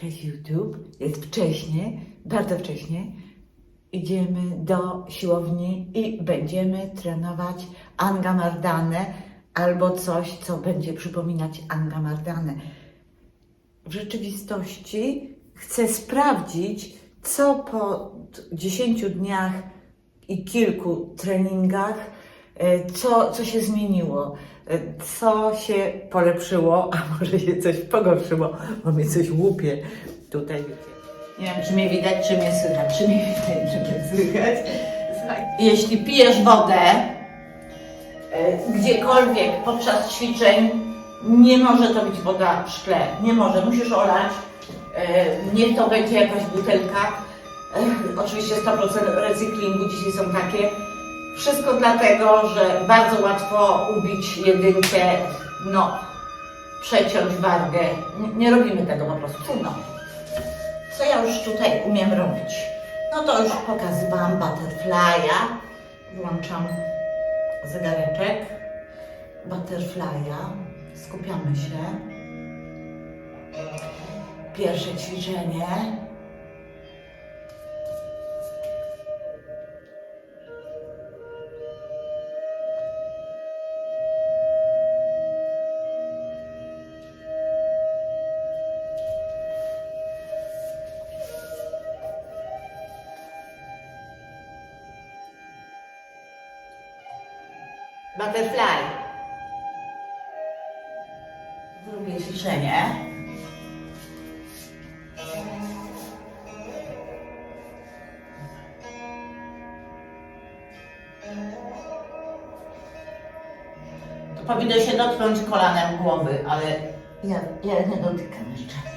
Cześć YouTube, jest wcześnie, bardzo wcześnie. Idziemy do siłowni i będziemy trenować Anga Mardanę albo coś, co będzie przypominać Anga Mardanę. W rzeczywistości chcę sprawdzić, co po 10 dniach i kilku treningach, e, co, co się zmieniło, co się polepszyło, a może się coś pogorszyło, bo mnie coś łupie tutaj. Nie wiem, czy mnie widać, czy mnie słychać, czy mnie widać, czy mnie słychać. Jeśli pijesz wodę, e, gdziekolwiek podczas ćwiczeń, nie może to być woda w szkle, nie może, musisz olać. E, Niech to będzie jakaś butelka. E, Oczywiście 100% recyklingu dzisiaj są takie. Wszystko dlatego, że bardzo łatwo ubić jedynkę, no, przeciąć wargę. Nie, nie robimy tego po prostu, trudno. Co ja już tutaj umiem robić? No to już pokazywałam butterfly'a. Włączam zegareczek butterfly'a. Skupiamy się. Pierwsze ćwiczenie. Powinno się dotknąć kolanem głowy, ale ja, ja nie dotykam jeszcze.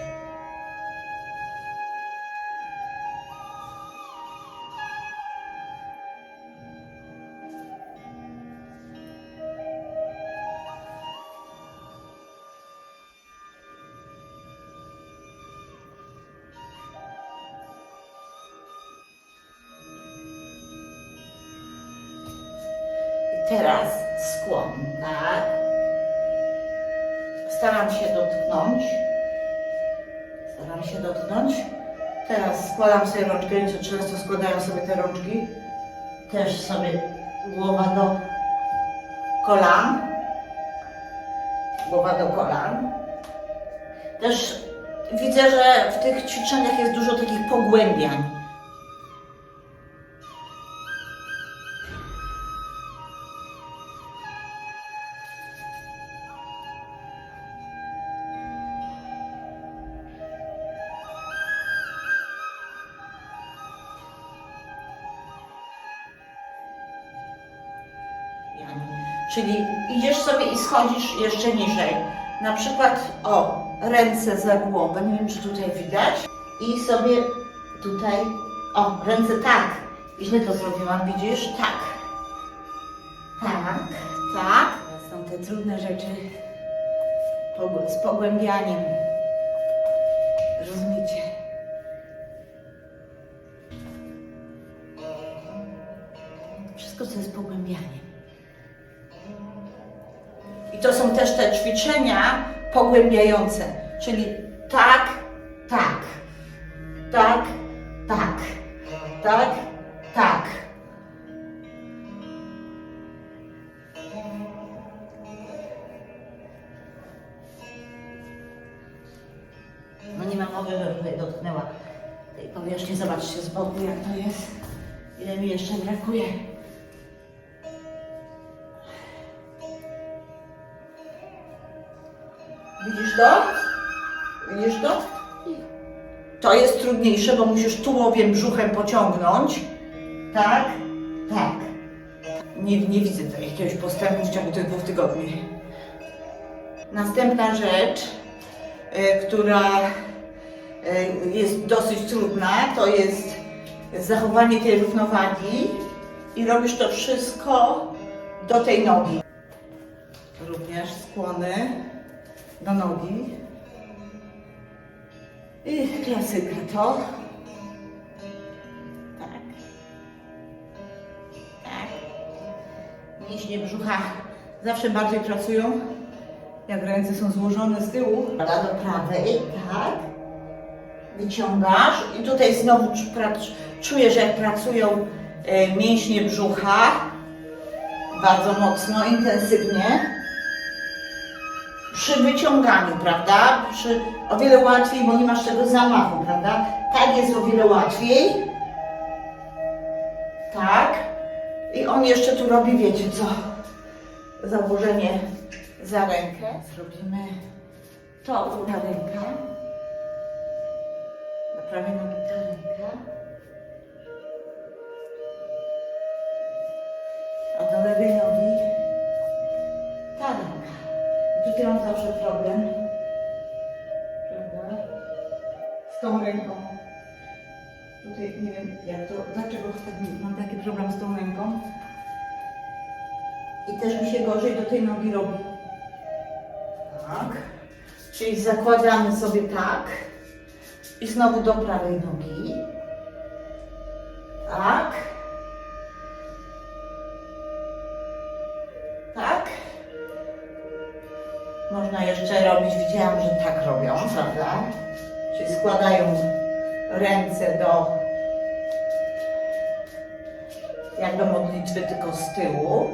Tak? Staram się dotknąć. Staram się dotknąć. Teraz składam sobie rączkę, co często składają sobie te rączki. Też sobie głowa do kolan. Głowa do kolan. Też widzę, że w tych ćwiczeniach jest dużo takich pogłębiań. Czyli idziesz sobie i schodzisz jeszcze niżej. Na przykład, o, ręce za głowę, nie wiem czy tutaj widać. I sobie tutaj, o, ręce tak. Źle to zrobiłam, widzisz? Tak. Tak, tak. Są te trudne rzeczy z pogłębianiem. Rozumiecie? Wszystko, co jest pogłębianiem. I to są też te ćwiczenia pogłębiające, czyli tak, tak, tak, tak, tak, tak. No nie ma mowy, że tutaj dotknęła tej powierzchni. Zobaczcie z boku, jak to jest. Ile mi jeszcze brakuje. Widzisz to? To jest trudniejsze, bo musisz tułowiem, brzuchem pociągnąć. Tak? Tak. Nie, nie widzę jakiegoś postępu w ciągu tych dwóch tygodni. Następna rzecz, y, która y, jest dosyć trudna, to jest zachowanie tej równowagi i robisz to wszystko do tej nogi. Również skłony do nogi. I klasyka to. Tak. Tak. Mięśnie brzucha zawsze bardziej pracują, jak ręce są złożone z tyłu. Prawda do prawej, tak. wyciągasz i tutaj znowu czu- prac- czujesz, jak pracują e, mięśnie brzucha. Bardzo mocno, intensywnie. Przy wyciąganiu, prawda? Przy, o wiele łatwiej, bo nie masz tego zamachu, prawda? Tak jest o wiele łatwiej. Tak. I on jeszcze tu robi, wiecie co? Założenie za rękę. Zrobimy to ta ręka. Na prawej nogi ta ręka. A do lewej nogi Mam zawsze problem. Prawda? Z tą ręką. Tutaj nie wiem jak to, dlaczego mam taki problem z tą ręką. I też mi się gorzej do tej nogi robi. Tak. Czyli zakładamy sobie tak. I znowu do prawej nogi. Tak. Można jeszcze robić, widziałam, że tak robią, prawda? Czyli składają ręce do jak do modlitwy, tylko z tyłu.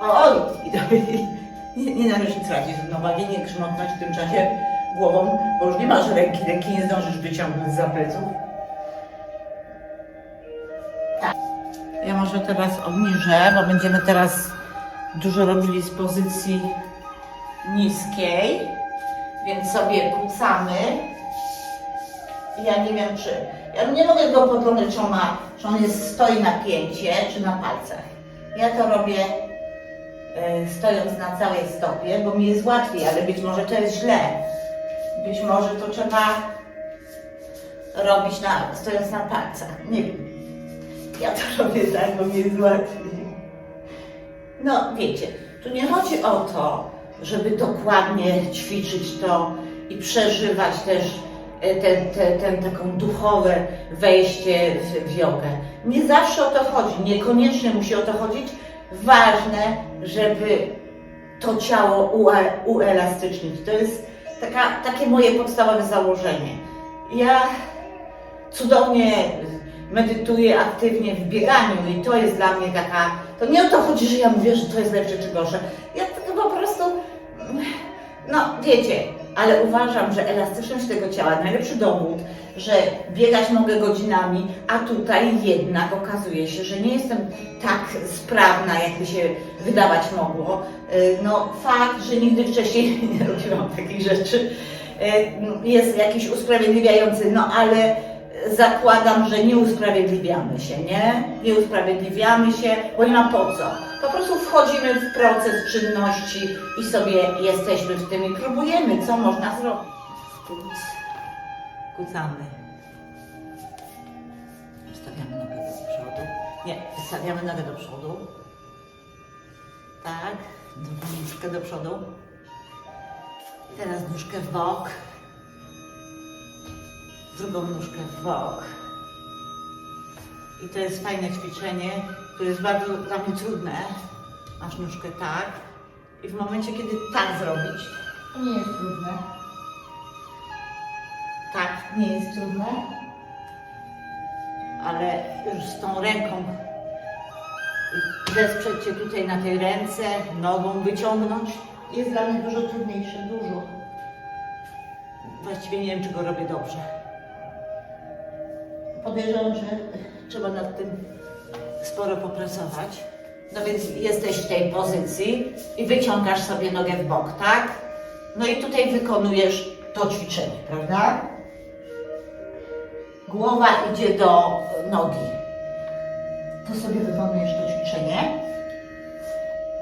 Oj! I, i, nie, nie należy tracić równowagi, nie grzmotnąć w tym czasie głową, bo już nie masz ręki, ręki nie zdążysz wyciągnąć za pleców. Tak. Ja może teraz obniżę, bo będziemy teraz dużo robili z pozycji niskiej, więc sobie kucamy. Ja nie wiem, czy. Ja nie mogę go podglądać, czy on, ma, czy on jest, stoi na pięcie, czy na palcach. Ja to robię e, stojąc na całej stopie, bo mi jest łatwiej, ale być może to jest źle. Być może to trzeba robić na, stojąc na palcach. Nie wiem. Ja to robię tak, bo mi jest łatwiej. No wiecie, tu nie chodzi o to, żeby dokładnie ćwiczyć to i przeżywać też ten, ten, ten taką duchowe wejście w, w jogę. Nie zawsze o to chodzi, niekoniecznie musi o to chodzić. Ważne, żeby to ciało ue, uelastycznić. To jest taka, takie moje podstawowe założenie. Ja cudownie medytuję aktywnie w bieganiu i to jest dla mnie taka, to nie o to chodzi, że ja mówię, że to jest lepsze czy gorsze. Ja no wiecie, ale uważam, że elastyczność tego ciała, najlepszy dowód, że biegać mogę godzinami, a tutaj jednak okazuje się, że nie jestem tak sprawna, jakby się wydawać mogło. Y, No fakt, że nigdy wcześniej nie robiłam takich rzeczy, y, jest jakiś usprawiedliwiający, no ale zakładam, że nie usprawiedliwiamy się, nie? Nie usprawiedliwiamy się, bo nie ma po co. Po prostu wchodzimy w proces czynności i sobie jesteśmy w tym i próbujemy, co można zrobić. Kuc. Kucamy. Stawiamy nogę do przodu. Nie, wystawiamy nogę do przodu. Tak, nóżkę do przodu. Teraz nóżkę w bok drugą nóżkę w bok. I to jest fajne ćwiczenie, które jest bardzo dla mnie trudne. Masz nóżkę tak i w momencie, kiedy tak zrobić, to nie jest trudne. Tak, nie jest trudne, ale już z tą ręką wesprzeć się tutaj na tej ręce, nogą wyciągnąć jest dla mnie dużo trudniejsze, dużo. Właściwie nie wiem, czy go robię dobrze. Podejrzewam, że trzeba nad tym sporo popracować. No więc jesteś w tej pozycji i wyciągasz sobie nogę w bok, tak? No i tutaj wykonujesz to ćwiczenie, prawda? Głowa idzie do nogi. To sobie wykonujesz to ćwiczenie.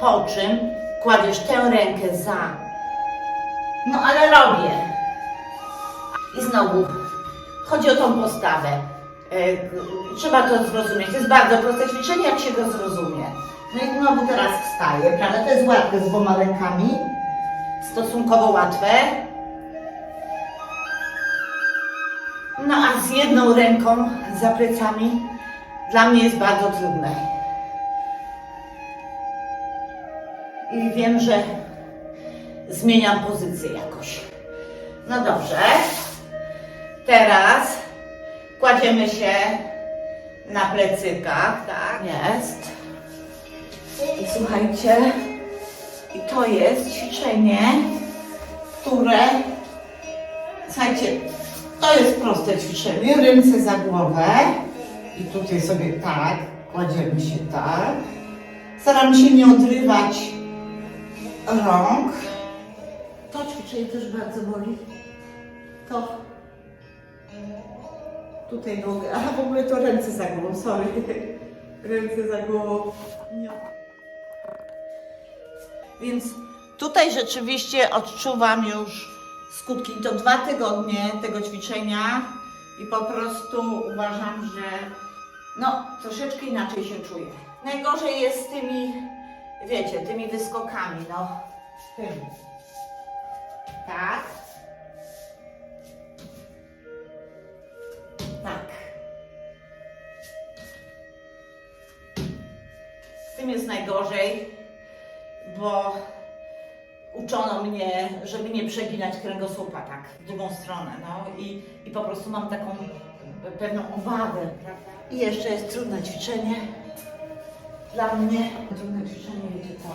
Po czym kładziesz tę rękę za. No ale robię. I znowu chodzi o tą postawę. E, Trzeba to zrozumieć. To jest bardzo proste ćwiczenie, jak się go zrozumie. No i znowu teraz wstaję, prawda? To jest łatwe z dwoma rękami. Stosunkowo łatwe. No a z jedną ręką za plecami dla mnie jest bardzo trudne. I wiem, że zmieniam pozycję jakoś. No dobrze. Teraz kładziemy się na plecykach, tak? Jest. I słuchajcie, i to jest ćwiczenie, które, słuchajcie, to jest proste ćwiczenie, ręce za głowę i tutaj sobie tak, kładziemy się tak. Staramy się nie odrywać rąk. To ćwiczenie też bardzo boli. To. Tutaj nogę. Aha, w ogóle to ręce za głową, sorry. Ręce za głową. Nie. Więc tutaj rzeczywiście odczuwam już skutki. To dwa tygodnie tego ćwiczenia i po prostu uważam, że no troszeczkę inaczej się czuję. Najgorzej jest z tymi, wiecie, tymi wyskokami, no. Tak. Tym jest najgorzej, bo uczono mnie, żeby nie przeginać kręgosłupa tak w drugą stronę, no i, i po prostu mam taką pewną obawę? I jeszcze jest trudne ćwiczenie dla mnie. Trudne ćwiczenie, wiecie co?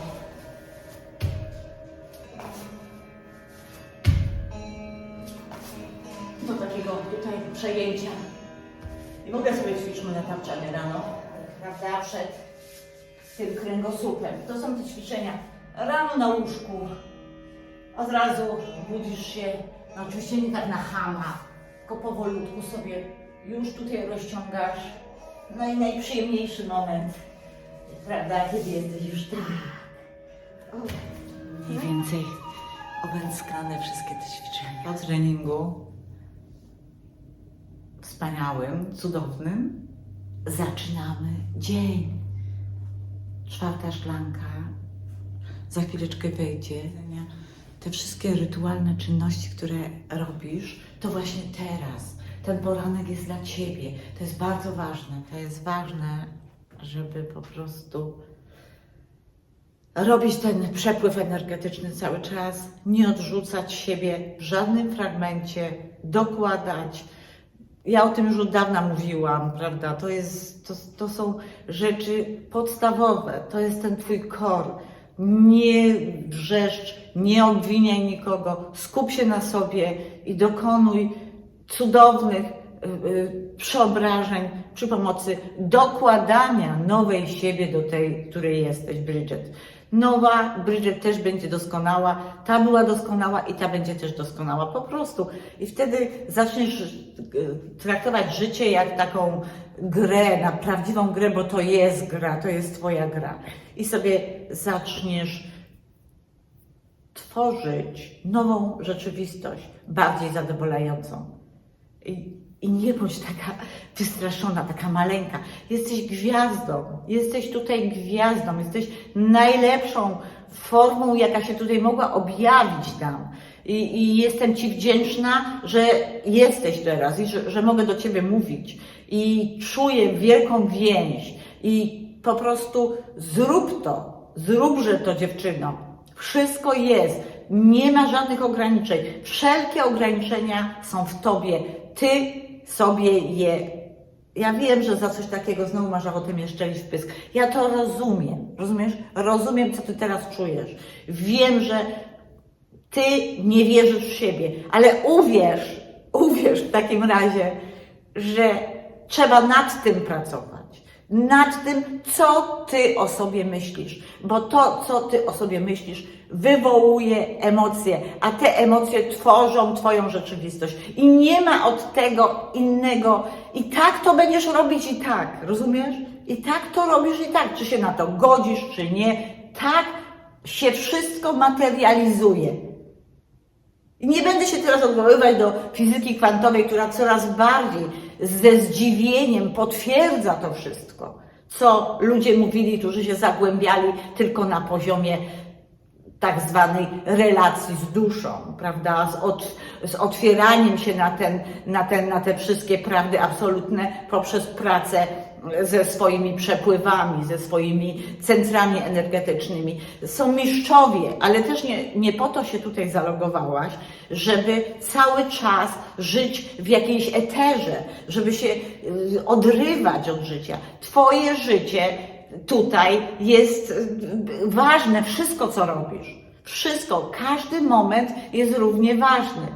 Do takiego tutaj przejęcia. I ogóle sobie ćwiczmy na tapczanie rano, prawda, przed tym kręgosłupem. To są te ćwiczenia rano na łóżku. Od razu budzisz się, no oczywiście nie tak na hama, tylko powolutku sobie już tutaj rozciągasz. No i najprzyjemniejszy moment, prawda, kiedy jesteś już tak. Mniej więcej obęckane wszystkie te ćwiczenia. Po treningu wspaniałym, cudownym zaczynamy dzień. Czwarta szklanka, za chwileczkę wejdzie. Te wszystkie rytualne czynności, które robisz, to właśnie teraz. Ten poranek jest dla Ciebie. To jest bardzo ważne. To jest ważne, żeby po prostu robić ten przepływ energetyczny cały czas, nie odrzucać siebie w żadnym fragmencie, dokładać. Ja o tym już od dawna mówiłam, prawda? To, jest, to, to są rzeczy podstawowe, to jest ten Twój kor. Nie wrzeszcz, nie obwiniaj nikogo, skup się na sobie i dokonuj cudownych y, y, przeobrażeń przy pomocy dokładania nowej siebie do tej, której jesteś, Bridget. Nowa Bridget też będzie doskonała, ta była doskonała i ta będzie też doskonała, po prostu. I wtedy zaczniesz y, traktować życie jak taką grę, na prawdziwą grę, bo to jest gra, to jest Twoja gra. I sobie zaczniesz tworzyć nową rzeczywistość, bardziej zadowalającą. I, I nie bądź taka wystraszona, taka maleńka. Jesteś gwiazdą, jesteś tutaj gwiazdą, jesteś najlepszą formą, jaka się tutaj mogła objawić nam. I, I jestem Ci wdzięczna, że jesteś teraz i że, że mogę do Ciebie mówić. I czuję wielką więź. I po prostu zrób to, zróbże to dziewczyno. Wszystko jest. Nie ma żadnych ograniczeń. Wszelkie ograniczenia są w tobie. Ty sobie je. Ja wiem, że za coś takiego znowu masz ochotę mnie szczelić w pysk. Ja to rozumiem. Rozumiesz? Rozumiem, co ty teraz czujesz. Wiem, że ty nie wierzysz w siebie, ale uwierz, uwierz w takim razie, że trzeba nad tym pracować. Nad tym, co ty o sobie myślisz, bo to, co ty o sobie myślisz, wywołuje emocje, a te emocje tworzą twoją rzeczywistość. I nie ma od tego innego. I tak to będziesz robić i tak, rozumiesz? I tak to robisz i tak, czy się na to godzisz, czy nie. Tak się wszystko materializuje. I nie będę się teraz odwoływać do fizyki kwantowej, która coraz bardziej ze zdziwieniem potwierdza to wszystko, co ludzie mówili, którzy się zagłębiali tylko na poziomie tak zwanej relacji z duszą, prawda, z, od, z otwieraniem się na, ten, na, ten, na te wszystkie prawdy absolutne poprzez pracę ze swoimi przepływami, ze swoimi centrami energetycznymi. Są mistrzowie, ale też nie, nie po to się tutaj zalogowałaś, żeby cały czas żyć w jakiejś eterze, żeby się y, odrywać od życia. Twoje życie tutaj jest y, ważne, wszystko co robisz. Wszystko, każdy moment jest równie ważny.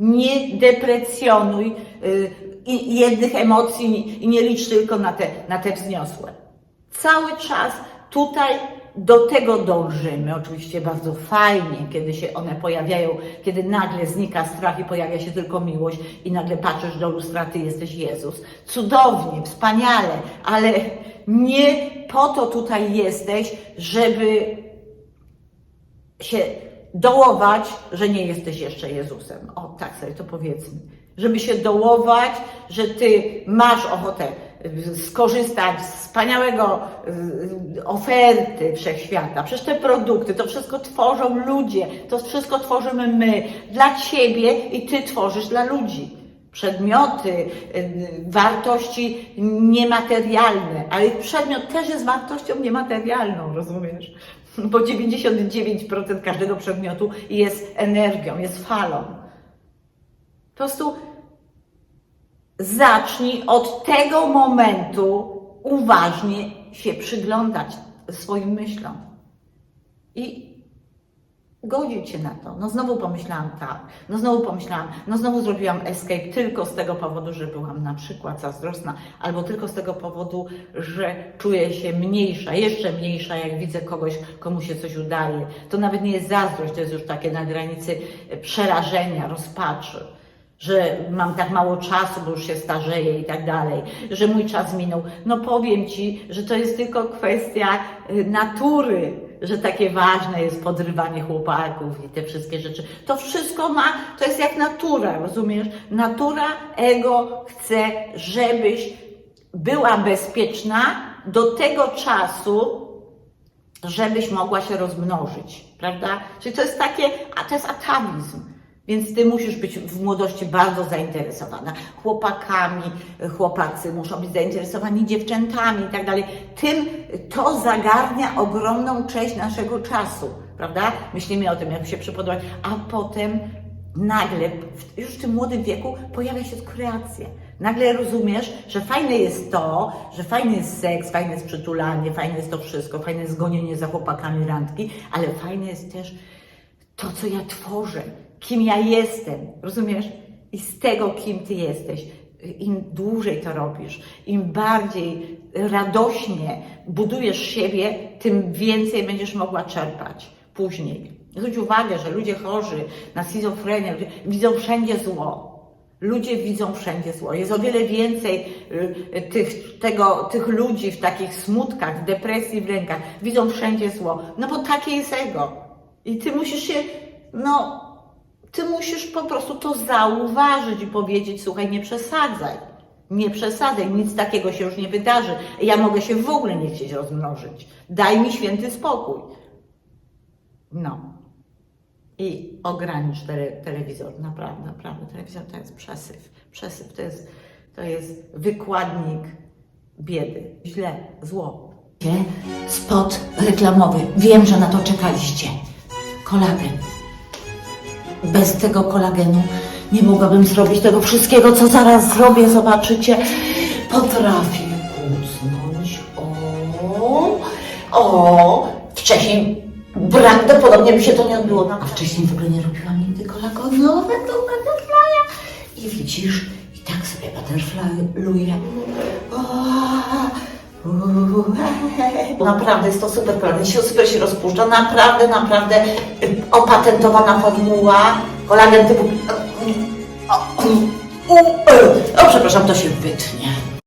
Nie deprecjonuj y, jednych emocji i nie licz tylko na te, na te wzniosłe. Cały czas tutaj do tego dążymy. Oczywiście bardzo fajnie, kiedy się one pojawiają, kiedy nagle znika strach i pojawia się tylko miłość i nagle patrzysz do lustra, ty jesteś Jezus. Cudownie, wspaniale, ale nie po to tutaj jesteś, żeby się dołować, że nie jesteś jeszcze Jezusem. O, tak sobie to powiedzmy. Żeby się dołować, że ty masz ochotę y, skorzystać z wspaniałego y, oferty wszechświata. Przecież te produkty, to wszystko tworzą ludzie, to wszystko tworzymy my dla ciebie i ty tworzysz dla ludzi. Przedmioty, y, wartości niematerialne, ale przedmiot też jest wartością niematerialną, rozumiesz? Bo 99% każdego przedmiotu jest energią, jest falą. Po prostu zacznij od tego momentu uważnie się przyglądać swoim myślom. I godzić się na to. No znowu pomyślałam tak, no znowu pomyślałam, no znowu zrobiłam escape tylko z tego powodu, że byłam na przykład zazdrosna, albo tylko z tego powodu, że czuję się mniejsza, jeszcze mniejsza, jak widzę kogoś, komu się coś udaje. To nawet nie jest zazdrość, to jest już takie na granicy przerażenia, rozpaczy że mam tak mało czasu, bo już się starzeję i tak dalej, że mój czas minął. No powiem Ci, że to jest tylko kwestia y, natury, że takie ważne jest podrywanie chłopaków i te wszystkie rzeczy. To wszystko ma, to jest jak natura, rozumiesz? Natura ego chce, żebyś była bezpieczna do tego czasu, żebyś mogła się rozmnożyć, prawda? Czyli to jest takie, a to jest atawizm. Więc ty musisz być w młodości bardzo zainteresowana chłopakami, chłopacy muszą być zainteresowani dziewczętami i tak dalej. Tym to zagarnia ogromną część naszego czasu, prawda? Myślimy o tym, jak się przypodobać, a potem nagle, już w tym młodym wieku, pojawia się kreacja. Nagle rozumiesz, że fajne jest to, że fajny jest seks, fajne jest przytulanie, fajne jest to wszystko, fajne jest gonienie za chłopakami randki, ale fajne jest też to, co ja tworzę, kim ja jestem, rozumiesz? I z tego, kim ty jesteś, im dłużej to robisz, im bardziej radośnie budujesz siebie, tym więcej będziesz mogła czerpać później. Zwróć uwagę, że ludzie chorzy na schizofrenię widzą wszędzie zło. Ludzie widzą wszędzie zło. Jest o wiele więcej y, tych, tego, tych ludzi w takich smutkach, w depresji, w lękach. Widzą wszędzie zło. No bo takie jest ego. I ty musisz się, no, ty musisz po prostu to zauważyć i powiedzieć, słuchaj, nie przesadzaj. Nie przesadzaj, nic takiego się już nie wydarzy. Ja mogę się w ogóle nie chcieć rozmnożyć. Daj mi święty spokój. No. I ogranicz tele, telewizor. Naprawdę, naprawdę. Telewizor to jest przesyp. Przesyp to jest, to jest wykładnik biedy. Źle, zło. Spot reklamowy. Wiem, że na to czekaliście. Kolagen. Bez tego kolagenu nie mogłabym zrobić tego wszystkiego, co zaraz zrobię. Zobaczycie. Potrafię kucnąć. O, o. Wcześniej prawdopodobnie by się to nie odbyło. No, a wcześniej w ogóle nie robiłam nigdy kolagenowego butterfly'a. I widzisz, i tak sobie butterfly'uję. Naprawdę jest to super kolagen, się super się rozpuszcza, naprawdę, naprawdę y, opatentowana formuła, kolagen typu... O przepraszam, to się wytnie.